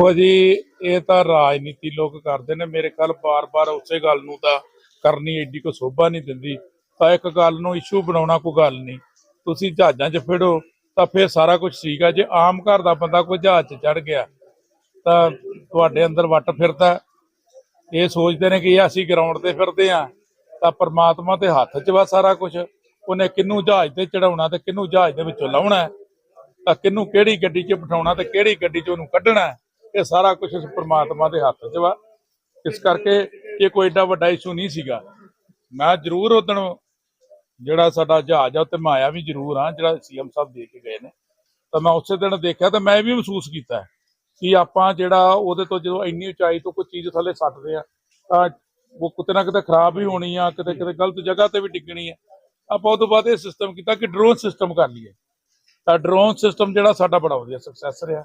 ਦੇਖੋ ਜੀ, ਇਹ ਤਾਂ ਰਾਜਨੀਤੀ ਲੋਕ ਕਰਦੇ ਨੇ, ਮੇਰੇ ਖਿਆਲ ਬਾਰ-ਬਾਰ ਉਸੇ ਗੱਲ ਨੂੰ ਤਾਂ ਕਰਨੀ ਏਡੀ ਕੋ ਸੋਭਾ ਨਹੀਂ ਦਿੰਦੀ। ਤਾਂ ਇੱਕ ਗੱਲ ਨੂੰ ਇਸ਼ੂ ਬਣਾਉਣਾ ਕੋਈ ਗੱਲ ਨਹੀਂ। ਤੁਸੀਂ ਜਹਾਜ਼ਾਂ 'ਚ ਫਿੜੋ ਤਾਂ ਫਿਰ ਸਾਰਾ ਕੁਝ ਠੀਕ ਆ। ਜੇ ਆਮ ਘਰ ਦਾ ਬੰਦਾ ਕੋਈ ਜਹਾਜ਼ 'ਚ ਚੜ ਗਿਆ, ਤਾਂ ਤੁਹਾਡੇ ਅੰਦਰ ਵੱਟ ਫਿਰਦਾ। ਇਹ ਸੋਚਦੇ ਨੇ ਕਿ ਅਸੀਂ ਗਰਾਊਂਡ ਤੇ ਫਿਰਦੇ ਆ ਤਾਂ ਪ੍ਰਮਾਤਮਾ ਦੇ ਹੱਥ 'ਚ ਵਾ ਸਾਰਾ ਕੁਝ ਉਹਨੇ ਕਿਹਨੂੰ ਜਹਾਜ਼ ਤੇ ਚੜਾਉਣਾ ਤੇ ਕਿਹਨੂੰ ਜਹਾਜ਼ ਦੇ ਵਿੱਚੋਂ ਲਾਉਣਾ ਤਾਂ ਕਿਹਨੂੰ ਕਿਹੜੀ ਗੱਡੀ 'ਚ ਬਿਠਾਉਣਾ ਤੇ ਕਿਹੜੀ ਗੱਡੀ 'ਚ ਉਹਨੂੰ ਕੱਢਣਾ ਇਹ ਸਾਰਾ ਕੁਝ ਉਸ ਪ੍ਰਮਾਤਮਾ ਦੇ ਹੱਥ 'ਚ ਵਾ। ਇਸ ਕਰਕੇ ਇਹ ਕੋਈ ਏਡਾ ਵੱਡਾ ਇਸ਼ੂ ਨਹੀਂ ਸੀਗਾ। ਮੈਂ ਜ਼ਰੂਰ ਉਦਣ ਜਿਹੜਾ ਸਾਡਾ ਜਹਾਜ਼ ਆ ਉੱਤੇ ਮੈਂ ਆਇਆ ਵੀ ਜ਼ਰੂਰ ਆ ਜਿਹੜਾ ਸੀਐਮ ਸਾਹਿਬ ਦੇ ਕੇ ਗਏ ਨੇ। ਤਾਂ ਮੈਂ ਉਸੇ ਦਿਨ ਦੇਖਿਆ ਤਾਂ ਮੈਂ ਇਹ ਵੀ ਮਹਿਸੂਸ ਕੀਤਾ ਕਿ ਆਪਾਂ ਜਿਹੜਾ ਉਹਦੇ ਤੋਂ ਜਦੋਂ ਇੰਨੀ ਉਚਾਈ ਤੋਂ ਕੋਈ ਚੀਜ਼ ਥੱਲੇ ਸੱਟਦੇ ਆ, ਤਾਂ ਉਹ ਕਿਤੇ ਨਾ ਕਿਤੇ ਖਰਾਬ ਵੀ ਹੋਣੀ ਆ, ਕਿਤੇ ਕਿਤੇ ਗਲਤ ਜਗ੍ਹਾ ਤੇ ਵੀ ਡਿੱਗਣੀ ਆ। ਆਪਾਂ ਉਹ ਤੋਂ ਬਾਅਦ ਇਹ ਸਿਸਟਮ ਕੀਤਾ ਕਿ ਡਰੋਨ ਸਿਸਟਮ ਕਰ ਲਈਏ। ਤਾਂ ਡਰੋਨ ਸਿਸਟਮ ਜਿਹੜਾ ਸਾਡਾ ਬੜਾ ਵਧੀਆ ਸਕਸੈਸ ਰਿਹਾ।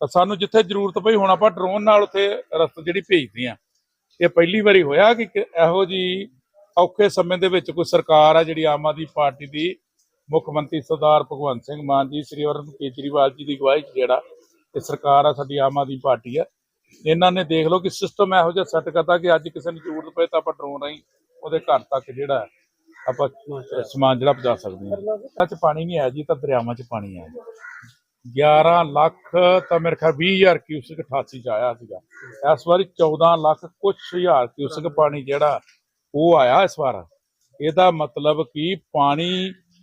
ਤਾਂ ਸਾਨੂੰ ਜਿੱਥੇ ਜ਼ਰੂਰਤ ਪਈ ਹੁਣ ਆਪਾਂ ਡਰੋਨ ਨਾਲ ਉੱਥੇ ਰਸਤ ਜਿਹੜੀ ਭੇਜਦੇ ਆ ਇਹ ਪਹਿਲੀ ਵਾਰੀ ਹੋਇਆ ਕਿ ਇਹੋ ਜੀ ਔਖੇ ਸਮੇਂ ਦੇ ਵਿੱਚ ਕੋਈ ਸਰਕਾਰ ਆ ਜਿਹੜੀ ਆਮ ਆਦਮੀ ਪਾਰਟੀ ਦੀ ਮੁੱਖ ਮੰਤਰੀ ਸਰਦਾਰ ਭਗਵੰਤ ਸਿੰਘ ਮਾਨ ਜੀ, ਸ੍ਰੀ ਅਰਵਿੰਦ ਕੇਜਰੀਵਾਲ ਜੀ ਦੀ ਅਗਵਾਈ ਜਿਹੜਾ ਇਹ ਸਰਕਾਰ ਆ, ਸਾਡੀ ਆਮ ਆਦਮੀ ਪਾਰਟੀ ਆ। ਇਹਨਾਂ ਨੇ ਦੇਖ ਲਓ ਕਿ ਸਿਸਟਮ ਇਹੋ ਜਿਹਾ ਸੈੱਟ ਕਰਤਾ ਕਿ ਅੱਜ ਕਿਸੇ ਨੂੰ ਜ਼ਰੂਰਤ ਪਏ ਤਾਂ ਆਪਾਂ ਡਰੋਨ ਰਾਹੀਂ ਉਹਦੇ ਘਰ ਤੱਕ ਜਿਹੜਾ ਆਪਾਂ ਸਮਾਨ ਜਿਹੜਾ ਪਹੁੰਚਾ ਸਕਦੇ ਹਾਂ। ਅੱਜ ਪਾਣੀ ਨਹੀਂ ਆਇਆ ਜੀ ਤਾਂ ਦਰਿਆਵਾਂ 'ਚ ਪਾਣੀ ਆਇਆ। 11 ਲੱਖ, ਤਾਂ ਮੇਰੇ ਖਿਆਲ 20000 ਕਿਊਸਕ 88 ਚ ਆਇਆ ਸੀਗਾ। ਇਸ ਵਾਰੀ 14 ਲੱਖ ਕੁਛ ਹਜ਼ਾਰ ਕਿਊਸਕ ਪਾਣੀ ਜਿਹੜਾ ਉਹ ਆਇਆ ਇਸ ਵਾਰ। ਇਹਦਾ ਮਤਲਬ ਕਿ ਪਾਣੀ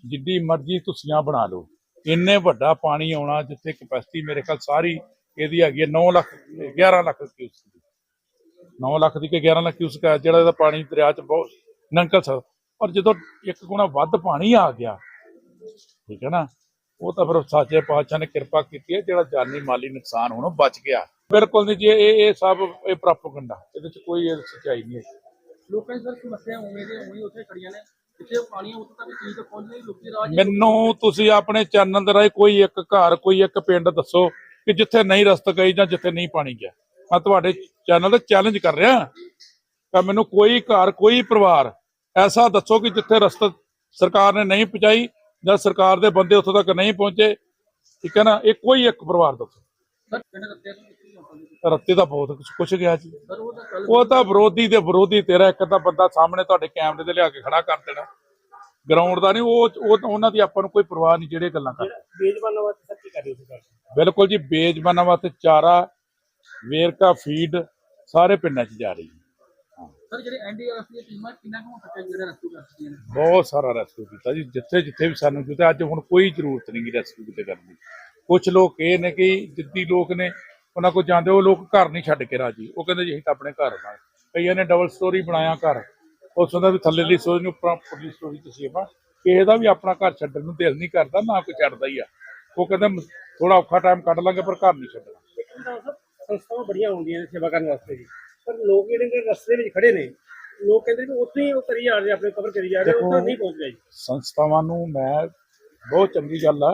ਜਿੱਡੀ ਮਰਜ਼ੀ ਤੁਸੀਆਂ ਬਣਾ ਲਓ। ਇੰਨੇ ਵੱਡਾ ਪਾਣੀ ਆਉਣਾ ਜਿੱਥੇ ਕਪੈਸਿਟੀ ਮੇਰੇ ਖਿਆਲ ਸਾਰੀ ਇਹਦੀ ਹੈਗੀ ਹੈ 9 ਲੱਖ 11 ਲੱਖ ਕਿਊਸਕ ਦੀ। 9 ਲੱਖ ਦੀ ਕਿ 11 ਲੱਖ ਕਿਊਸਕ ਹੈ, ਜਿਹੜਾ ਇਹਦਾ ਪਾਣੀ ਦਰਿਆ 'ਚ ਬਹੁਤ ਨੰਕਲ ਸਕਦਾ ਪਰ ਜਦੋਂ ਇੱਕ ਗੁਣਾ ਵੱਧ ਪਾਣੀ ਆ ਗਿਆ, ਠੀਕ ਹੈ ਨਾ? ਉਹ ਤਾਂ ਫਿਰ ਸਾਚੇ ਪਾਤਸ਼ਾਹ ਨੇ ਕਿਰਪਾ ਕੀਤੀ ਹੈ ਜਿਹੜਾ ਜਾਨੀ ਮਾਲੀ ਨੁਕਸਾਨ ਹੋਣੋਂ ਬਚ ਗਿਆ। ਬਿਲਕੁਲ ਨਹੀਂ ਜੀ ਇਹ ਇਹ ਸਭ ਇਹ ਪ੍ਰੋਪਗੈਂਡਾ ਇਹਦੇ 'ਚ ਕੋਈ ਸੱਚਾਈ ਨਹੀਂ ਹੈ ਲੋਕਾਂ ਦੀ ਸਰ ਸਮੱਸਿਆ ਉਵੇਂ ਦੇ ਉਵੇਂ ਉੱਥੇ ਖੜੀਆਂ ਨੇ। ਜਿੱਥੇ ਪਾਣੀ ਉੱਥੇ ਤੱਕ ਚੀਜ਼ ਤੱਕ ਪਹੁੰਚਦੀ ਲੋਕੀ ਰਾਜ ਮੈਨੂੰ ਤੁਸੀਂ ਆਪਣੇ ਚੈਨਲ ਦੇ ਰਾਹੀਂ ਕੋਈ ਇੱਕ ਘਰ ਕੋਈ ਇੱਕ ਪਿੰਡ ਦੱਸੋ ਕਿ ਜਿੱਥੇ ਨਹੀਂ ਰਸਤ ਗਈ ਜਾਂ ਜਿੱਥੇ ਨਹੀਂ ਪਾਣੀ ਗਿਆ। ਮੈਂ ਤੁਹਾਡੇ ਚੈਨਲ ਤੇ ਚੈਲੰਜ ਕਰ ਰਿਹਾ। ਤਾਂ ਮੈਨੂੰ ਕੋਈ ਘਰ ਕੋਈ ਪਰਿਵਾਰ ਐਸਾ ਦੱਸੋ ਕਿ ਜਿੱਥੇ ਰਸਤ ਸਰਕਾਰ ਨੇ ਨਹੀਂ ਪਹੁੰਚਾਈ ਜਾਂ ਸਰਕਾਰ ਦੇ ਬੰਦੇ ਉੱਥੋਂ ਤੱਕ ਨਹੀਂ ਪਹੁੰਚੇ ਠੀਕ ਹੈ ਨਾ ਇਹ ਕੋਈ ਇੱਕ ਪਰਿਵਾਰ ਪਿੰਡ ਰੱਤੇ ਦਾ ਬਹੁਤ ਕੁਛ ਗਿਆ ਜੀ। ਉਹ ਤਾਂ ਵਿਰੋਧੀ ਦੇ ਵਿਰੋਧੀ ਤੇਰਾ ਇੱਕ ਤਾਂ ਬੰਦਾ ਸਾਹਮਣੇ ਤੁਹਾਡੇ ਕੈਮਰੇ ਤੇ ਲਿਆ ਕੇ ਖੜਾ ਕਰ ਦੇਣਾ। ਗਰਾਊਂਡ ਦਾ ਨਹੀਂ ਉਹ ਉਹ- ਉਹਨਾਂ ਦੀ ਆਪਾਂ ਨੂੰ ਕੋਈ ਪਰਵਾਹ ਨਹੀਂ ਜਿਹੜੇ ਗੱਲਾਂ ਕਰ ਬੇਜਬਾਨਾਂ ਵਾਸਤੇ ਸਰ ਕੀ ਕਰ ਰਹੇ ਹੋ ਸਰ ਬਿਲਕੁਲ ਜੀ ਬੇਜ਼ਬਾਨਾਂ ਵਾਸਤੇ ਚਾਰਾ ਵੇਰਕਾ ਫੀਡ ਸਾਰੇ ਪਿੰਡਾਂ 'ਚ ਜਾ ਰਹੀ ਹੈ। ਸਰ ਜਿਹੜੇ ਐਨਡੀਆਰਐਫ ਦੀਆਂ ਟੀਮਾਂ ਕਿੰਨਾ ਕੁ ਤੱਕ ਜਿਹੜੇ ਰੈਸਕਿਊ ਕਰ ਸਕਦੀਆਂ ਨੇ? ਬਹੁਤ ਸਾਰਾ ਰੈਸਕਿਊ ਕੀਤਾ ਜੀ ਜਿੱਥੇ ਜਿੱਥੇ ਵੀ ਸਾਨੂੰ ਕਿਤੇ ਅੱਜ ਹੁਣ ਕੋਈ ਜ਼ਰੂਰਤ ਨਹੀਂ ਗੀ ਰੈਸਕਿਊ ਕਿਤੇ ਕਰਨ ਦੀ। ਕੁਝ ਲੋਕ ਇਹ ਨੇ ਕਿ ਜਿੱਦੀ ਲੋਕ ਨੇ ਉਹਨਾਂ ਕੋਲ ਜਾਂਦੇ ਉਹ ਲੋਕ ਘਰ ਨਹੀਂ ਛੱਡ ਕੇ ਰਾਜੀ। ਉਹ ਕਹਿੰਦੇ ਜੀ ਅਸੀਂ ਤਾਂ ਆਪਣੇ ਘਰ ਨਾਲ ਕਈਆਂ ਨੇ ਡਬਲ ਸਟੋਰੀ ਬਣਾਇਆ ਘਰ। ਉਸ ਦਾ ਵੀ ਥੱਲੇ ਲਈ ਸਟੋਰੀ ਨੂੰ ਉੱਪਰ ਪੁੱਲੀ ਸਟੋਰੀ ਤੁਸੀਂ ਆਪਾਂ ਕਿਸੇ ਦਾ ਵੀ ਆਪਣਾ ਘਰ ਛੱਡਣ ਨੂੰ ਦਿਲ ਨਹੀਂ ਕਰਦਾ ਨਾ ਕੋਈ ਛੱਡਦਾ ਹੀ ਆ। ਉਹ ਕਹਿੰਦੇ ਥੋੜਾ ਔਖਾ ਟਾਈਮ ਕੱਢ ਲਾਂਗੇ ਪਰ ਘਰ ਨਹੀਂ ਛੱਡਣਾ। ਸੰਸਥਾਵਾਂ ਬੜੀਆਂ ਹੁੰਦੀਆਂ ਨੇ ਸੇਵਾ ਕਰਨ ਵਾਸਤੇ ਜੀ। ਪਰ ਲੋਕ ਜਿਹੜੇ ਨੇ ਰਸਤੇ ਵਿੱਚ ਖੜੇ ਨੇ ਲੋਕ ਕਹਿੰਦੇ ਕਿ ਉੱਥੇ ਹੀ ਉਹ ਕਰੀ ਜਾ ਰਹੇ ਆਪਣੇ ਕਵਰ ਕਰੀ ਜਾ ਰਹੇ ਉੱਥੇ ਨਹੀਂ ਪਹੁੰਚ ਜੀ। ਸੰਸਥਾਵਾਂ ਨੂੰ ਮੈਂ ਬਹੁਤ ਚੰਗੀ ਗੱਲ ਆ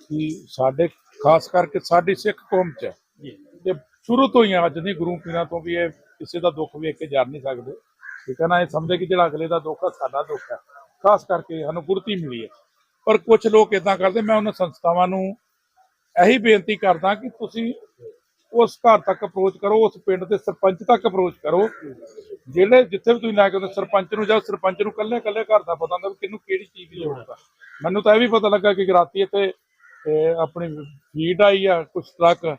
ਕਿ ਸਾਡੇ ਖਾਸ ਕਰਕੇ ਸਾਡੀ ਸਿੱਖ ਕੌਮ ਚ ਤੇ ਸ਼ੁਰੂ ਤੋਂ ਹੀ ਆ, ਅੱਜ ਨਹੀਂ ਗੁਰੂ ਪੀਰਾਂ ਤੋਂ ਵੀ ਇਹ ਕਿਸੇ ਦਾ ਦੁੱਖ ਵੇਖ ਕੇ ਜਰ ਨਹੀਂ ਸਕਦੇ। ਠੀਕ ਹੈ ਨਾ ਇਹ ਸਮਝਦੇ ਕਿ ਜਿਹੜਾ ਅਗਲੇ ਦਾ ਦੁੱਖ ਆ ਸਾਡਾ ਦੁੱਖ ਹੈ ਖਾਸ ਕਰਕੇ ਸਾਨੂੰ ਗੁਰਤੀ ਮਿਲੀ ਹੈ। ਪਰ ਕੁਝ ਲੋਕ ਇਦਾਂ ਕਰਦੇ ਮੈਂ ਉਹਨਾਂ ਸੰਸਥਾਵਾਂ ਨੂੰ ਇਹੀ ਬੇਨਤੀ ਕਰਦਾ ਕਿ ਤੁਸੀਂ ਉਸ ਘਰ ਤੱਕ ਅਪਰੋਚ ਕਰੋ ਉਸ ਪਿੰਡ ਦੇ ਸਰਪੰਚ ਤੱਕ ਅਪਰੋਚ ਕਰੋ। ਜਿਹੜੇ ਜਿੱਥੇ ਵੀ ਤੁਸੀਂ ਲੈ ਕੇ ਆਉਂਦੇ ਸਰਪੰਚ ਨੂੰ ਜਾਂ ਸਰਪੰਚ ਨੂੰ ਕੱਲੇ ਕੱਲੇ ਘਰ ਦਾ ਪਤਾ ਹੁੰਦਾ ਵੀ ਕਿਹਨੂੰ ਕਿਹੜੀ ਚੀਜ਼ ਦੀ ਜ਼ਰੂਰਤ ਆ। ਮੈਨੂੰ ਤਾਂ ਇਹ ਵੀ ਪਤਾ ਲੱਗਾ ਕਿ ਰਾਤੀ ਇੱਥੇ ਆਪਣੀ ਫੀਡ ਆਈ ਆ ਕੁਝ ਟਰੱਕ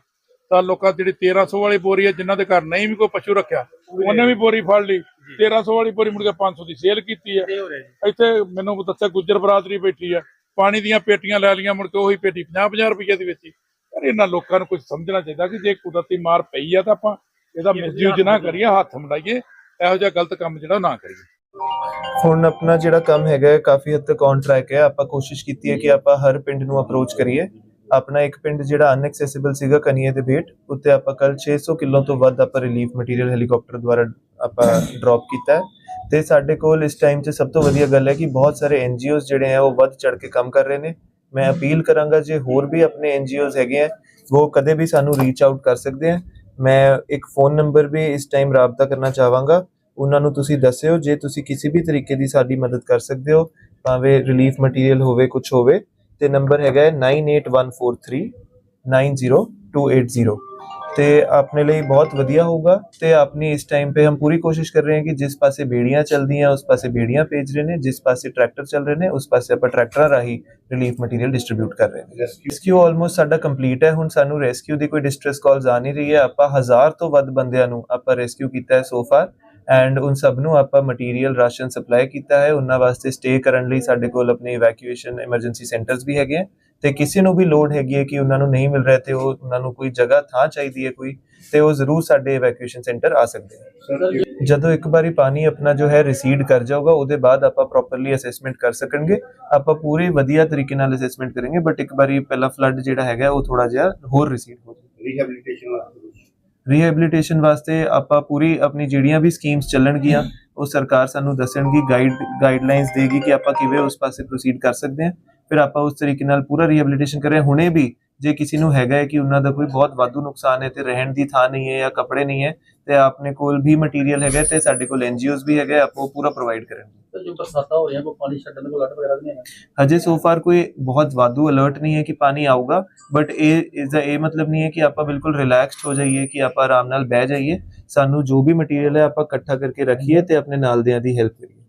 ਤਾਂ ਲੋਕਾਂ ਜਿਹੜੀ 1300 ਵਾਲੀ ਬੋਰੀ ਆ ਜਿਨ੍ਹਾਂ ਦੇ ਘਰ ਨਹੀਂ ਵੀ ਕੋਈ ਪਸ਼ੂ ਰੱਖਿਆ ਉਹਨੇ ਵੀ ਬੋਰੀ ਫੜ ਲਈ। 1300 ਵਾਲੀ ਬੋਰੀ ਮੁੜ ਕੇ 500 ਦੀ ਸੇਲ ਕੀਤੀ ਆ। ਹੋ ਇੱਥੇ ਮੈਨੂੰ ਦੱਸਿਆ ਗੁੱਜਰ ਬਰਾਦਰੀ ਬੈਠੀ ਆ। ਪਾਣੀ ਦੀਆਂ ਪੇਟੀਆਂ ਲੈ ਲਈਆਂ ਮੁੜ ਕੇ ਉਹੀ ਪੇਟੀ 50-50 ਰੁਪਏ ਦੀ ਵੇਚੀ। ਪਰ ਇਹਨਾਂ ਲੋਕਾਂ ਨੂੰ ਕੁਝ ਸਮਝਣਾ ਚਾਹੀਦਾ ਕਿ ਜੇ ਕੁਦਰਤੀ ਮਾਰ ਪਈ ਆ ਤਾਂ ਆਪਾਂ ਇਹਦਾ ਮਿਸਯੂਜ਼ ਨਾ ਕਰੀਏ ਹੱਥ ਮੜਾਈਏ ਇਹੋ ਜਿਹਾ ਗਲਤ ਕੰਮ ਜਿਹੜਾ ਨਾ ਕਰੀਏ। ਹੁਣ ਆਪਣਾ ਜਿਹੜਾ ਕੰਮ ਹੈਗਾ ਹੈ, ਕਾਫੀ ਹੱਦ ਤੱਕ ਔਨ ਟਰੈਕ ਹੈ। ਆਪਾਂ ਕੋਸ਼ਿਸ਼ ਕੀਤੀ ਹੈ ਕਿ ਆਪਾਂ ਹਰ ਪਿੰਡ ਨੂੰ ਅਪਰੋਚ ਕਰੀਏ। ਆਪਣਾ ਇੱਕ ਪਿੰਡ ਜਿਹੜਾ ਅਨਐਕਸੈਸਿਬਲ ਸੀਗਾ ਕਨੀਏ ਦੇ ਬੇਟ ਉੱਤੇ ਆਪਾਂ ਕੱਲ 600 ਕਿਲੋ ਤੋਂ ਵੱਧ ਆਪਾਂ ਰਿਲੀਫ ਮਟੀਰੀਅਲ ਹੈਲੀਕਾਪਟਰ ਦੁਆਰਾ ਆਪਾਂ ਡ੍ਰੌਪ ਕੀਤਾ ਹੈ। ਤੇ ਸਾਡੇ ਕੋਲ ਇਸ ਟਾਈਮ 'ਚ ਸਭ ਤੋਂ ਵਧੀਆ ਗੱਲ ਹੈ ਕਿ ਬਹੁਤ ਸਾਰੇ ਐਨਜੀਓਜ਼ ਜਿਹੜੇ ਆ ਉਹ ਵੱਧ ਚੜ ਕੇ ਕੰਮ ਕਰ ਰਹੇ ਨੇ। ਮੈਂ ਅਪੀਲ ਕਰਾਂਗਾ ਜੇ ਹੋਰ ਵੀ ਆਪਣੇ ਐਨਜੀਓਜ਼ ਹੈਗੇ ਆ, ਉਹ ਕਦੇ ਵੀ ਸਾਨੂੰ ਰੀਚ ਆਊਟ ਕਰ ਸਕਦੇ ਆ। ਮੈਂ ਇੱਕ ਫੋਨ ਨੰਬਰ ਵੀ ਇਸ ਟਾਈਮ ਰਾਬਤਾ ਕਰਨਾ ਚਾਹਾਂਗਾ। ਉਹਨਾਂ ਨੂੰ ਤੁਸੀਂ ਦੱਸਿਓ, ਜੇ ਤੁਸੀਂ ਕਿਸੇ ਵੀ ਤਰੀਕੇ ਦੀ ਸਾਡੀ ਮਦਦ ਕਰ ਸਕਦੇ ਹੋ, ਭਾਵੇਂ ਰਿਲੀਫ ਮਟੀਰੀਅਲ ਹੋਵੇ ਕੁਝ ਹੋਵੇ, ਤੇ ਨੰਬਰ ਹੈਗਾ ਹੈ 98143 90280 ਤੇ ਆਪਣੇ ਲਈ ਬਹੁਤ ਵਧੀਆ ਹੋਊਗਾ ਤੇ ਆਪਣੀ ਇਸ ਟਾਈਮ पे हम पूरी कोशिश कर रहे हैं कि ਜਿਸ ਪਾਸੇ ਬੇੜੀਆਂ ਚੱਲਦੀਆਂ ਉਸ ਪਾਸੇ ਬੇੜੀਆਂ ਭੇਜ ਰਹੇ ਨੇ ਜਿਸ ਪਾਸੇ ਟਰੈਕਟਰ ਚੱਲ ਰਹੇ ਨੇ ਉਸ ਪਾਸੇ ਆਪਾਂ ਟਰੈਕਟਰਾਂ ਰਾਹੀਂ ਰਿਲੀਫ ਮਟੀਰੀਅਲ ਡਿਸਟ੍ਰੀਬਿਊਟ ਕਰ ਰਹੇ ਨੇ ਰੈਸਕਿਊ ਆਲਮੋਸਟ ਸਾਡਾ ਕੰਪਲੀਟ ਹੈ ਹੁਣ ਸਾਨੂੰ ਰੈਸਕਿਊ ਦੀ ਕੋਈ ਡਿਸਟ੍ਰੈਸ ਕਾਲਸ ਆ ਨਹੀਂ ਰਹੀ ਹੈ ਆਪਾਂ ਹਜ਼ਾਰ ਤੋਂ ਵੱਧ ਬੰਦਿਆਂ ਨੂੰ ਆਪਾਂ ਰੈਸਕਿਊ ਕੀਤਾ ਹੈ ਸੋ ਫਾਰ ਐਂਡ ਉਨ ਸਭ ਨੂੰ ਆਪਾਂ ਮਟੀਰੀਅਲ ਰਾਸ਼ਨ ਸਪਲਾਈ ਕੀਤਾ ਹੈ ਉਹਨਾਂ ਵਾਸਤੇ ਸਟੇ ਕਰਨ ਲਈ ਸਾਡੇ ਕੋਲ ਆਪਣੇ ਇਵੈਕੂਏਸ਼ਨ ਐਮਰਜੈਂਸੀ ਸੈਂਟਰਸ ਵੀ ਹੈਗੇ ਹੈ ਤੇ ਕਿਸੇ ਨੂੰ ਵੀ ਲੋਡ ਹੈਗੀ ਹੈ ਕਿ ਉਹਨਾਂ ਨੂੰ ਨਹੀਂ ਮਿਲ ਰਿਹਾ ਤੇ ਉਹ ਉਹਨਾਂ ਨੂੰ ਕੋਈ ਜਗ੍ਹਾ ਥਾਂ ਚਾਹੀਦੀ ਹੈ ਕੋਈ ਤੇ ਉਹ ਜ਼ਰੂਰ ਸਾਡੇ ਇਵੈਕੂਏਸ਼ਨ ਸੈਂਟਰ ਆ ਸਕਦੇ ਹਨ ਜਦੋਂ ਇੱਕ ਵਾਰੀ ਪਾਣੀ ਆਪਣਾ ਜੋ ਹੈ ਰਿਸੀਡ ਕਰ ਜਾਊਗਾ ਉਹਦੇ ਬਾਅਦ ਆਪਾਂ ਪ੍ਰੋਪਰਲੀ ਅਸੈਸਮੈਂਟ ਕਰ ਸਕਣਗੇ। ਆਪਾਂ ਪੂਰੇ ਵਧੀਆ ਤਰੀਕੇ ਨਾਲ ਅਸੈਸਮੈਂਟ ਕਰਾਂਗੇ ਬਟ ਇੱਕ ਵਾਰੀ ਪਹਿਲਾ ਫਲੱਡ ਜਿਹੜਾ ਹੈਗਾ ਉਹ ਥੋੜਾ ਜਿਹਾ ਹੋਰ ਰਿਸੀਡ ਹੋ ਜਾਵੇ ਰੀਹੈਬਿਲਿਟੇਸ਼ਨ ਵਾਸਤੇ ਰੀਹੈਬਿਲਿਟੇਸ਼ਨ ਵਾਸਤੇ ਆਪਾਂ ਪੂਰੀ ਆਪਣੀ ਜਿਹੜੀਆਂ ਵੀ ਸਕੀਮਸ ਚੱਲਣਗੀਆਂ ਉਹ ਸਰਕਾਰ ਸਾਨੂੰ ਦੱਸਣਗੀ ਗਾਈਡ ਗਾਈਡਲਾਈਨਸ ਦੇਗੀ ਕਿ ਆਪਾਂ ਕਿਵੇਂ ਉਸ ਪਾਸੇ ਪ੍ਰੋਸੀਡ ਕਰ ਸਕਦੇ ਹਾਂ। ਫਿਰ ਆਪਾਂ ਉਸ ਤਰੀਕੇ ਨਾਲ ਪੂਰਾ ਰੀਹੈਬਿਲਿਟੇਸ਼ਨ ਕਰੇ ਹੁਣੇ ਵੀ ਜੇ ਕਿਸੇ ਨੂੰ ਹੈਗਾ ਹੈ ਕਿ ਉਹਨਾਂ ਦਾ ਕੋਈ ਬਹੁਤ ਵਾਧੂ ਨੁਕਸਾਨ ਹੈ ਤੇ ਰਹਿਣ ਦੀ ਥਾਂ ਨਹੀਂ ਹੈ ਜਾਂ ਕੱਪੜੇ ਨਹੀਂ ਹੈ ਤੇ ਆਪਣੇ ਕੋਲ ਵੀ ਮਟੀਰੀਅਲ ਹੈਗਾ ਤੇ ਸਾਡੇ ਕੋਲ ਐਨਜੀਓਜ਼ ਵੀ ਹੈਗੇ ਆਪਾਂ ਪੂਰਾ ਪ੍ਰੋਵਾਈਡ ਕਰਾਂਗੇ। ਤੇ ਜੋ ਬਰਸਾਤਾਂ ਹੋ ਰਹੀਆਂ ਕੋਈ ਪਾਣੀ ਛੱਡਣ ਦੇ ਅਲਰਟ ਵਗੈਰਾ ਨਹੀਂ ਹੈ ਹਜੇ ਸੋ ਫਾਰ ਕੋਈ ਬਹੁਤ ਵਾਧੂ ਅਲਰਟ ਨਹੀਂ ਹੈ ਕਿ ਪਾਣੀ ਆਊਗਾ ਬਟ ਇਹ ਇਸ ਦਾ ਇਹ ਮਤਲਬ ਨਹੀਂ ਹੈ ਕਿ ਆਪਾਂ ਬਿਲਕੁਲ ਰਿਲੈਕਸਡ ਹੋ ਜਾਈਏ ਕਿ ਆਪਾਂ ਆਰਾਮ ਨਾਲ ਬਹਿ ਜਾਈਏ। ਸਾਨੂੰ ਜੋ ਵੀ ਮਟੀਰੀਅਲ ਹੈ ਆਪਾਂ ਇਕੱਠਾ ਕਰਕੇ ਰੱਖੀਏ ਤੇ ਆਪਣੇ ਨਾਲ ਦਿਆਂ ਦੀ ਹੈਲਪ ਕਰੀਏ।